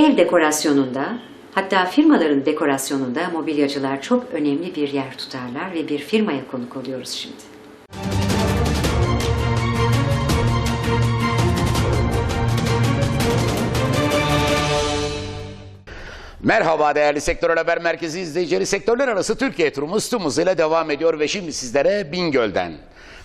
Ev dekorasyonunda, hatta firmaların dekorasyonunda mobilyacılar çok önemli bir yer tutarlar ve bir firmaya konuk oluyoruz şimdi. Merhaba değerli Sektör Haber Merkezi izleyicileri. Sektörler arası Türkiye turumuz tüm hızıyla devam ediyor ve şimdi sizlere Bingöl'den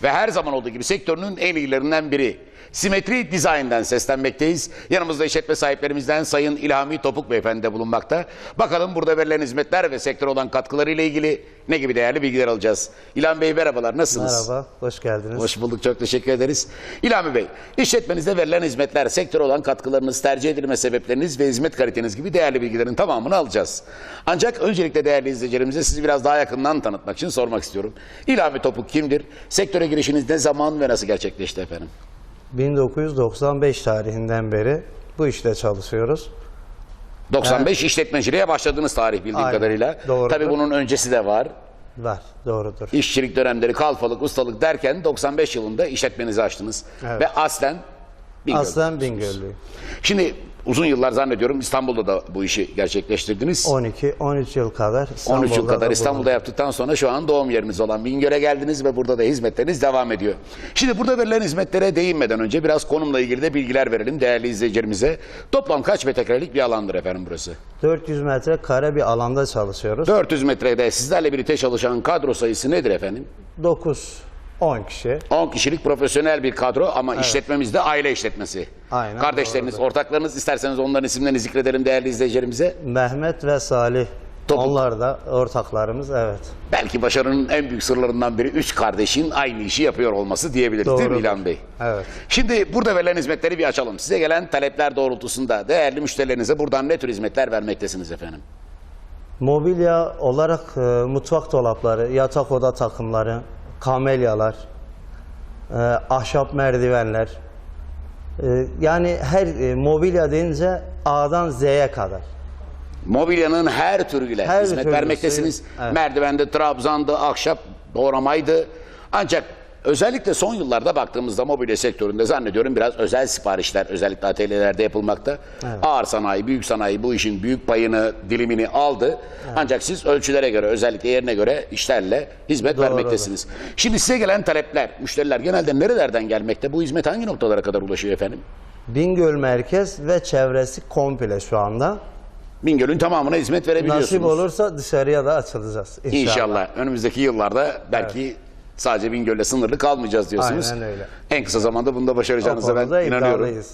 ve her zaman olduğu gibi sektörünün en iyilerinden biri Simetri Design'den seslenmekteyiz. Yanımızda işletme sahiplerimizden Sayın İlhami Topuk Beyefendi de bulunmakta. Bakalım burada verilen hizmetler ve sektör olan katkıları ile ilgili ne gibi değerli bilgiler alacağız. İlhami Bey merhabalar nasılsınız? Merhaba, hoş geldiniz. Hoş bulduk, çok teşekkür ederiz. İlhami Bey, işletmenizde verilen hizmetler, sektör olan katkılarınız, tercih edilme sebepleriniz ve hizmet kaliteniz gibi değerli bilgilerin tamamını alacağız. Ancak öncelikle değerli izleyicilerimize sizi biraz daha yakından tanıtmak için sormak istiyorum. İlhami Topuk kimdir? Sektöre girişiniz ne zaman ve nasıl gerçekleşti efendim? 1995 tarihinden beri bu işte çalışıyoruz. 95 işletmeciliğe başladığınız tarih bildiğim Aynen, kadarıyla. doğrudur. Tabii bunun öncesi de var. Var, doğrudur. İşçilik dönemleri, kalfalık, ustalık derken 95 yılında işletmenizi açtınız. Evet. Ve aslen Bingöl'de. Aslen Bingöllüyüm. Şimdi uzun yıllar zannediyorum İstanbul'da da bu işi gerçekleştirdiniz. 12, 13 yıl kadar 13 yıl İstanbul'da kadar da İstanbul'da yaptıktan sonra şu an doğum yeriniz olan Bingöl'e geldiniz ve burada da hizmetleriniz devam ediyor. Şimdi burada verilen hizmetlere değinmeden önce biraz konumla ilgili de bilgiler verelim değerli izleyicilerimize. Toplam kaç metrekarelik bir alandır efendim burası? 400 metre kare bir alanda çalışıyoruz. 400 metrede sizlerle birlikte çalışan kadro sayısı nedir efendim? 9, 10 kişi. 10 kişilik profesyonel bir kadro ama işletmemiz de aile işletmesi. Aynen, Kardeşleriniz, doğrudur. ortaklarınız isterseniz onların isimlerini zikredelim değerli izleyicilerimize. Mehmet ve Salih. Topuk. Onlar da ortaklarımız, evet. Belki başarının en büyük sırlarından biri üç kardeşin aynı işi yapıyor olması diyebiliriz değil mi Doğrudur. İlhan Bey? Evet. Şimdi burada verilen hizmetleri bir açalım. Size gelen talepler doğrultusunda değerli müşterilerinize buradan ne tür hizmetler vermektesiniz efendim? Mobilya olarak e, mutfak dolapları, yatak oda takımları, kamelyalar, e, ahşap merdivenler. e, yani her e, mobilya deyince A'dan Z'ye kadar. Mobilyanın her türüyle Her hizmet türlüsü, vermektesiniz. evet. Merdivende, trabzandı, ahşap doğramaydı. Ancak özellikle son yıllarda baktığımızda mobilya sektöründe zannediyorum biraz özel siparişler özellikle atölyelerde yapılmakta. Ağır sanayi, büyük sanayi bu işin büyük payını, dilimini aldı. Ancak siz ölçülere göre özellikle yerine göre işlerle hizmet Doğrudur. vermektesiniz. Şimdi size gelen talepler, müşteriler genelde nerelerden gelmekte? Bu hizmet hangi noktalara kadar ulaşıyor efendim? Bingöl merkez ve çevresi komple şu anda. Bingöl'ün tamamına hizmet verebiliyorsunuz. Nasip olursa dışarıya da açılacağız inşallah. İnşallah. Önümüzdeki yıllarda belki sadece Bingöl'le sınırlı kalmayacağız diyorsunuz. Aynen öyle. En kısa zamanda bunu da başaracağınıza ben inanıyorum. iddialıyız.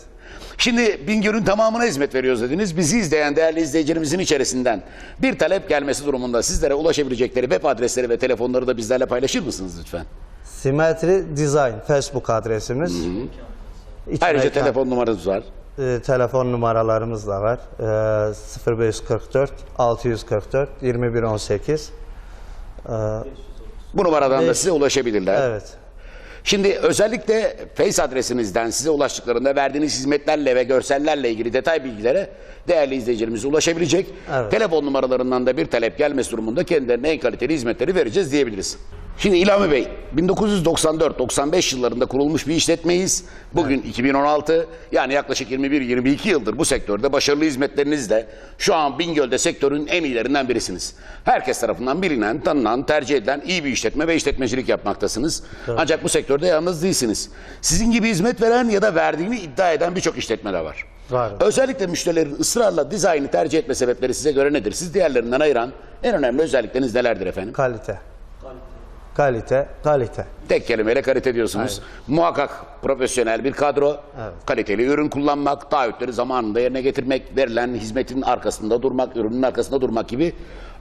Şimdi Bingöl'ün tamamına hizmet veriyoruz dediniz. Bizi izleyen değerli izleyicilerimizin içerisinden bir talep gelmesi durumunda sizlere ulaşabilecekleri web adresleri ve telefonları da bizlerle paylaşır mısınız lütfen? Simetri Design Facebook adresimiz. İç Ayrıca mekan- telefon numaranız var. e, telefon numaralarımız da var. E, 0544 644 2118. E, Bu numaradan da size ulaşabilirler. evet. Şimdi özellikle Face adresinizden size ulaştıklarında verdiğiniz hizmetlerle ve görsellerle ilgili detay bilgilere değerli izleyicilerimiz ulaşabilecek. Evet. Telefon numaralarından da bir talep gelmesi durumunda kendilerine en kaliteli hizmetleri vereceğiz diyebiliriz. Şimdi İlhami Bey, 1994-95 yıllarında kurulmuş bir işletmeyiz. Bugün 2016, yani yaklaşık 21-22 yıldır bu sektörde başarılı hizmetlerinizle şu an Bingöl'de sektörün en iyilerinden birisiniz. Herkes tarafından bilinen, tanınan, tercih edilen iyi bir işletme ve işletmecilik yapmaktasınız. Ancak bu sektörde yalnız değilsiniz. Sizin gibi hizmet veren ya da verdiğini iddia eden birçok işletme de var. Var. Özellikle müşterilerin ısrarla dizaynı tercih etme sebepleri size göre nedir? Siz diğerlerinden ayıran en önemli özellikleriniz nelerdir efendim? Kalite. Kalite, kalite. Tek kelimeyle kalite diyorsunuz. Muhakkak profesyonel bir kadro, Evet. kaliteli ürün kullanmak, taahhütleri zamanında yerine getirmek, verilen hizmetin arkasında durmak, ürünün arkasında durmak gibi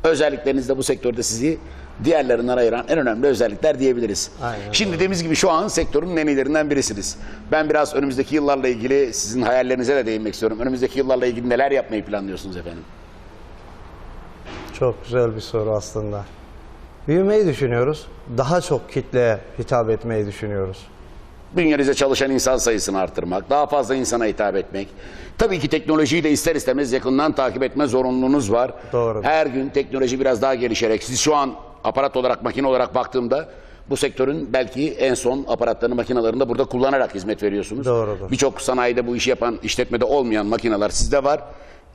özellikleriniz de bu sektörde sizi diğerlerinden ayıran en önemli özellikler diyebiliriz. Aynen Şimdi dediğimiz gibi şu an sektörün en iyilerinden birisiniz. Ben biraz önümüzdeki yıllarla ilgili sizin hayallerinize de değinmek istiyorum. Önümüzdeki yıllarla ilgili neler yapmayı planlıyorsunuz efendim? Çok güzel bir soru aslında. Büyümeyi düşünüyoruz. Daha çok kitleye hitap etmeyi düşünüyoruz. Bünyenizde çalışan insan sayısını artırmak, daha fazla insana hitap etmek. Tabii ki teknolojiyi de ister istemez yakından takip etme zorunluluğunuz var. Doğrudur. Her gün teknoloji biraz daha gelişerek, siz şu an aparat olarak, makine olarak baktığımda bu sektörün belki en son aparatlarını, makinalarını da burada kullanarak hizmet veriyorsunuz. Doğrudur. Birçok sanayide bu işi yapan, işletmede olmayan makineler sizde var.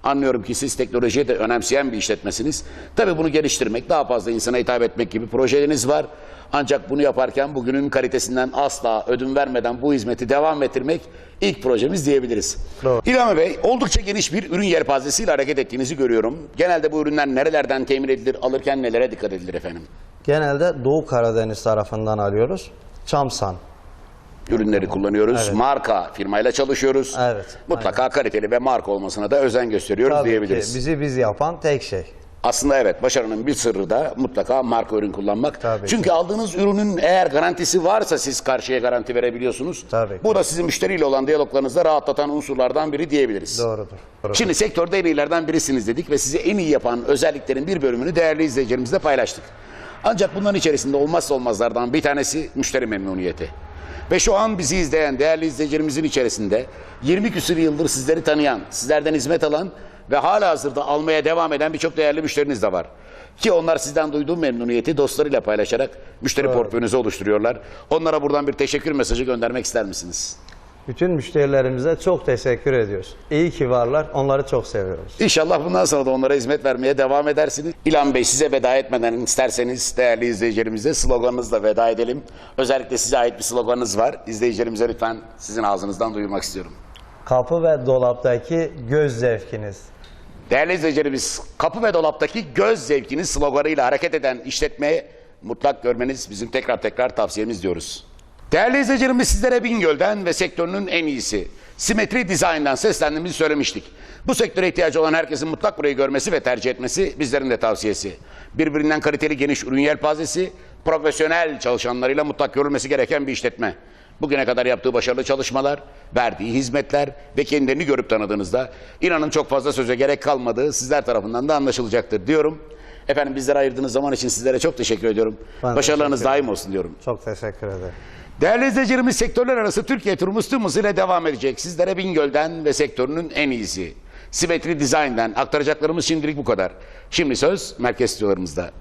Anlıyorum ki siz teknolojiye de önemseyen bir işletmesiniz. Tabii bunu geliştirmek, daha fazla insana hitap etmek gibi projeleriniz var. Ancak bunu yaparken bugünün kalitesinden asla ödün vermeden bu hizmeti devam ettirmek ilk projemiz diyebiliriz. Doğru. İlhami Bey, oldukça geniş bir ürün yelpazesiyle hareket ettiğinizi görüyorum. Genelde bu ürünler nerelerden temin edilir, alırken nelere dikkat edilir efendim? Genelde Doğu Karadeniz tarafından alıyoruz. Çamsan. Ürünleri kullanıyoruz. Evet. Marka firmayla çalışıyoruz. Evet, Mutlaka kaliteli ve marka olmasına da özen gösteriyoruz Tabii ki diyebiliriz. bizi biz yapan tek şey. Aslında evet başarının bir sırrı da mutlaka marka ürün kullanmak. Tabii Çünkü ki. aldığınız ürünün eğer garantisi varsa siz karşıya garanti verebiliyorsunuz. Tabii ki. Bu da sizin müşteriyle olan diyaloglarınızda rahatlatan unsurlardan biri diyebiliriz. Doğrudur. Doğrudur. Şimdi sektörde en iyilerden birisiniz dedik ve size en iyi yapan özelliklerin bir bölümünü değerli izleyicilerimizle paylaştık. Ancak bunların içerisinde olmazsa olmazlardan bir tanesi müşteri memnuniyeti. Ve şu an bizi izleyen değerli izleyicilerimizin içerisinde 20 küsur yıldır sizleri tanıyan, sizlerden hizmet alan ve hala hazırda almaya devam eden birçok değerli müşteriniz de var. Ki onlar sizden duyduğu memnuniyeti dostlarıyla paylaşarak müşteri portföyünüzü oluşturuyorlar. Onlara buradan bir teşekkür mesajı göndermek ister misiniz? Bütün müşterilerimize çok teşekkür ediyoruz. İyi ki varlar. Onları çok seviyoruz. İnşallah bundan sonra da onlara hizmet vermeye devam edersiniz. İlhan Bey size veda etmeden isterseniz değerli izleyicilerimize sloganınızla veda edelim. Özellikle size ait bir sloganınız var. İzleyicilerimize lütfen sizin ağzınızdan duyurmak istiyorum. Kapı ve dolaptaki göz zevkiniz. Değerli izleyicilerimiz, kapı ve dolaptaki göz zevkiniz sloganıyla hareket eden işletmeye mutlak görmeniz bizim tekrar tekrar tavsiyemiz diyoruz. Değerli izleyicilerimiz sizlere Bingöl'den ve sektörünün en iyisi Simetri Design'dan seslendiğimizi söylemiştik. Bu sektöre ihtiyacı olan herkesin mutlak burayı görmesi ve tercih etmesi bizlerin de tavsiyesi. Birbirinden kaliteli geniş ürün yelpazesi, profesyonel çalışanlarıyla mutlak görülmesi gereken bir işletme. Bugüne kadar yaptığı başarılı çalışmalar, verdiği hizmetler ve kendilerini görüp tanıdığınızda inanın çok fazla söze gerek kalmadığı sizler tarafından da anlaşılacaktır diyorum. Efendim bizlere ayırdığınız zaman için sizlere çok teşekkür ediyorum. Ben Başarılarınız teşekkür daim olsun diyorum. Çok teşekkür ederim. Değerli izleyicilerimiz sektörler arası Türkiye turumuz tüm hızıyla devam edecek. Sizlere Bingöl'den ve sektörünün en iyisi. Simetri Design'den aktaracaklarımız şimdilik bu kadar. Şimdi söz merkez stüdyolarımızda.